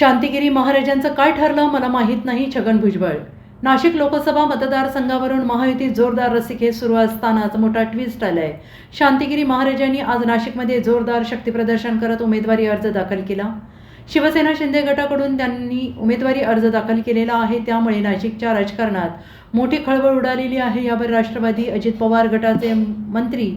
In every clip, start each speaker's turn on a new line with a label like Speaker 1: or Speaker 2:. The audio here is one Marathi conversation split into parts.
Speaker 1: शांतिगिरी महाराजांचं काय ठरलं मला माहीत नाही छगन भुजबळ. नाशिक लोकसभा मतदारसंघावरून महायुतीत जोरदार रस्सीखेच सुरू असतानाच मोठा ट्विस्ट आलाय. शांतिगिरी महाराजांनी आज नाशिकमध्ये जोरदार शक्तीप्रदर्शन करत उमेदवारी अर्ज दाखल केला. शिवसेना शिंदे गटाकडून त्यांनी उमेदवारी अर्ज दाखल केलेला आहे त्यामुळे नाशिकच्या राजकारणात मोठी खळबळ उडालेली आहे. यावर राष्ट्रवादी अजित पवार गटाचे मंत्री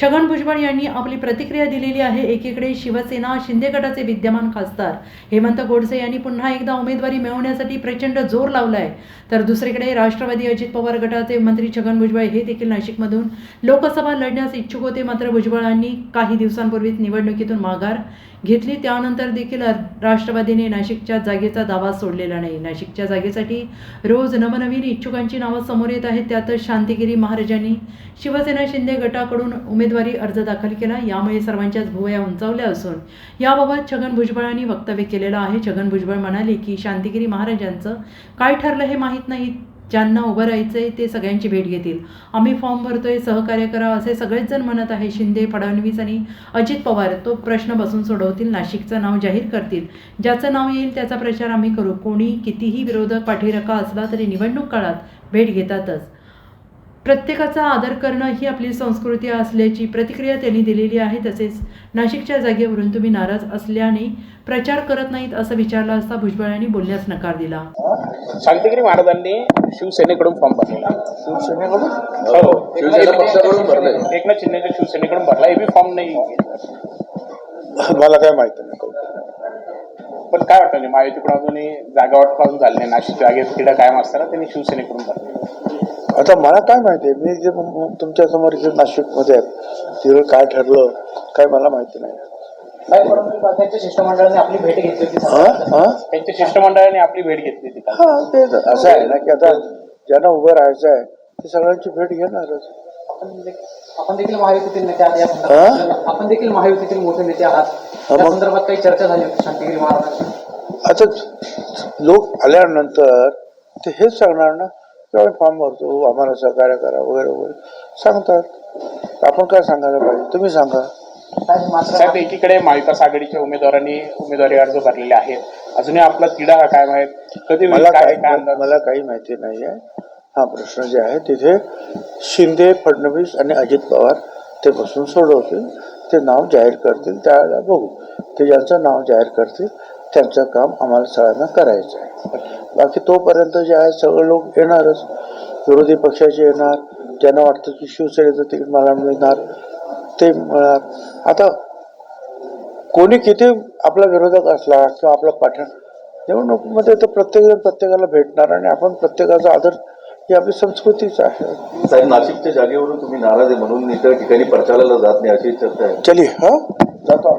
Speaker 1: छगन भुजबळ यांनी आपली प्रतिक्रिया दिलेली आहे. एकीकडे शिवसेना शिंदे गटाचे विद्यमान खासदार हेमंत गोडसे यांनी पुन्हा एकदा उमेदवारी मिळवण्यासाठी प्रचंड जोर लावलाय. तर दुसरीकडे राष्ट्रवादी अजित पवार गटाचे मंत्री छगन भुजबळ हे देखील नाशिकमधून लोकसभा लढण्यास इच्छुक होते. मात्र भुजबळांनी काही दिवसांपूर्वीच निवडणुकीतून माघार घेतली. त्यानंतर देखील राष्ट्रवादीने नाशिकच्या जागेचा दावा सोडलेला नाही. नाशिकच्या जागेसाठी रोज नवनवीन इच्छुकांची नावं समोर येत आहेत. त्यातच शांतिगिरी महाराजांनी शिवसेना शिंदे गटाकडून उमेदवारी अर्ज दाखल केला. यामुळे सर्वांच्याच भुवया उंचावल्या असून याबाबत छगन भुजबळांनी वक्तव्य केलेलं आहे. छगन भुजबळ म्हणाले की शांतिगिरी महाराजांचं काय ठरलं हे माहीत नाही. ज्यांना उभं राहायचं आहे ते सगळ्यांची भेट घेतील. आम्ही फॉर्म आहे सहकार्य करा असे सगळेच जण म्हणत आहे शिंदे फडणवीस आणि अजित पवार. तो प्रश्न बसून सोडवतील नाशिकचं नाव जाहीर करतील. ज्याचं नाव येईल त्याचा प्रचार आम्ही करू. कोणी कितीही विरोधक पाठीरका असला तरी निवडणूक काळात भेट घेतातच. प्रत्येकाचा आदर करणं ही आपली संस्कृती असल्याची प्रतिक्रिया त्यांनी दिलेली आहे. तसेच नाशिकच्या जागेवरून तुम्ही नाराज असल्याने प्रचार करत नाहीत असं विचारलं असता भुजबळांनी बोलण्यास नकार दिला.
Speaker 2: शांतिगिरी महाराजांनी शिवसेनेकडून फॉर्म भरलेला.
Speaker 3: शिवसेनेकडून?
Speaker 2: हो.
Speaker 3: शिवसेना पक्षाकडून भरलंय.
Speaker 2: एकनाथ शिंदेच्या शिवसेनेकडून भरला. हे बी फॉर्म नाही.
Speaker 3: मला काय माहिती नाही.
Speaker 2: पण काय वाटतं म्हणजे महायुतीकडून अजूनही जागा वाटपासून झाली नाही. नाशिक जागेत किडा कायम असताना त्यांनी शिवसेनेकडून भरले.
Speaker 3: आता मला काय माहिती आहे? मी जे तुमच्यासमोर इथे नाशिकमध्ये आहे तिकडे काय ठरलं काय मला माहिती नाही.
Speaker 4: त्यांच्या शिष्टमंडळाने आपली भेट घेतली होती.
Speaker 2: त्यांच्या शिष्टमंडळाने आपली भेट घेतली होती.
Speaker 3: हा ते असं आहे ना की आता ज्यांना उभं राहायचं आहे ते सगळ्यांची भेट घेणारच.
Speaker 4: आपण देखील महायुतीतील नेते आहात आपण देखील महायुतीतील मोठे नेते आहात. या? संदर्भात काही चर्चा झाली होती शांतिगिरी महाराजांची
Speaker 3: आता लोक आल्यानंतर ते हेच सांगणार ना आम्ही फॉर्म भरतो आम्हाला सहकार्य करा वगैरे वगैरे. सांगतात. आपण काय सांगायला पाहिजे? तुम्ही सांगा.
Speaker 4: साहेब,
Speaker 2: एकीकडे महाविकास आघाडीच्या उमेदवारांनी उमेदवारी अर्ज भरलेले आहेत. अजूनही आपला तिढा हा कायम आहे. कधी
Speaker 3: मला
Speaker 2: काय काय
Speaker 3: मला काही माहिती नाही आहे हा प्रश्न जे आहे तिथे शिंदे फडणवीस आणि अजित पवार ते बसून सोडवतील. ते नाव जाहीर करतील त्यावेळेला बघू. ते ज्यांचं नाव जाहीर करतील त्यांचं काम आम्हाला सगळ्यांना करायचं आहे. बाकी तोपर्यंत जे आहे सगळे लोक येणारच. विरोधी पक्षाचे येणार ज्यांना वाटतं की शिवसेनेचं तिकीट मला मिळणार ते मिळणार. आता कोणी किती आपला विरोधक असला किंवा आपला पाठण निवडणुकीमध्ये तर प्रत्येकजण प्रत्येकाला भेटणार आणि आपण प्रत्येकाचा आदर ही आपली संस्कृतीच आहे.
Speaker 5: साहेब नाशिकच्या जागेवरून तुम्ही नाराज आहे म्हणून इतर ठिकाणी प्रचाराला जात नाही अशी चर्चा आहे.
Speaker 3: चली हा? जातो